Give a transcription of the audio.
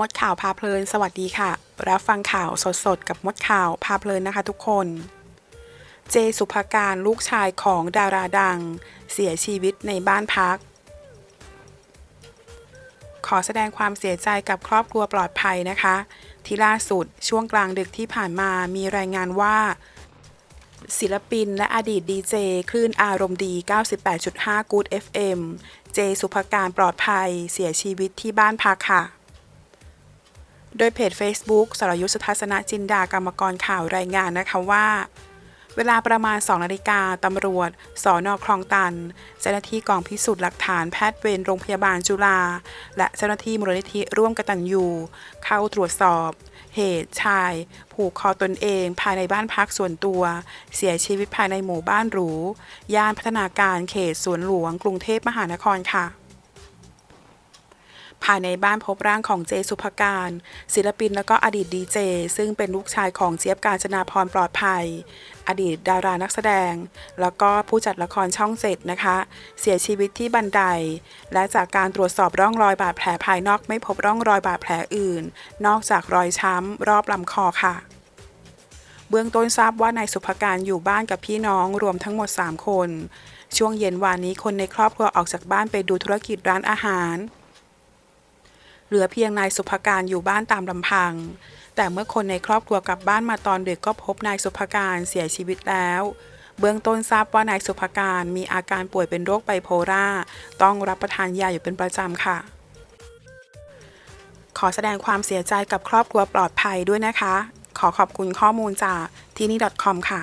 มดข่าวพาเพลิน สวัสดีค่ะ รับฟังข่าวสดๆ กับมดข่าวพาเพลินนะคะทุกคน เจสุภการลูกชายของดาราดัง เสียชีวิตในบ้านพัก ขอแสดงความเสียใจกับครอบครัวปลอดภัยนะคะ ที่ล่าสุดช่วงกลางดึกที่ผ่านมามีรายงานว่า ศิลปินและอดีตดีเจคลื่นอารมณ์ดี 98.5 Good FM เจสุภการปลอดภัย เสียชีวิตที่บ้านพักค่ะ โดยเพจ Facebook สรยุทธสุทัศนจินดากรรมกรข่าวรายงานนะคะว่า เวลาประมาณ 2 นาฬิกาตำรวจ สอนอคลองตัน เจ้าหน้าที่กองพิสูจน์หลักฐานแพทย์เวรโรงพยาบาลจุฬาและเจ้าหน้าที่มูลนิธิร่วมกตัญญูเข้าตรวจสอบ เหตุชาย ผูกคอตนเองภายในบ้านพักส่วนตัว เสียชีวิตภายในหมู่บ้านหรู ย่านพัฒนาการเขตสวนหลวงกรุงเทพมหานครค่ะ ภายในบ้านพบร่างของเจสุภการ ศิลปินและก็อดีตดีเจ ซึ่งเป็นลูกชายของเจี๊ยบกาญจนาพรปลอดภัย อดีตดารานักแสดง แล้วก็ผู้จัดละครช่องเจ็ดนะคะ เสียชีวิตที่บันได และจากการตรวจสอบร่องรอยบาดแผลภายนอกไม่พบร่องรอยบาดแผลอื่น นอกจากรอยช้ำรอบลำคอค่ะเบื้องต้นทราบว่านายสุภการอยู่บ้านกับพี่น้องรวมทั้งหมด 3 คน ช่วงเย็นวานนี้คนในครอบครัวออกจากบ้านไปดูธุรกิจร้านอาหาร ลือเพียงนายสุภการอยู่บ้านตามลำพัง แต่เมื่อคนในครอบครัวกลับบ้านมาตอนดึกก็พบนายสุภการเสียชีวิตแล้ว เบื้องต้นทราบว่านายสุภการมีอาการป่วยเป็นโรคไบโพล่าต้องรับประทานยาอยู่เป็นประจำค่ะ ขอแสดงความเสียใจกับครอบครัวปลอดภัยด้วยนะคะ ขอขอบคุณข้อมูลจากที่นี่ .com ค่ะ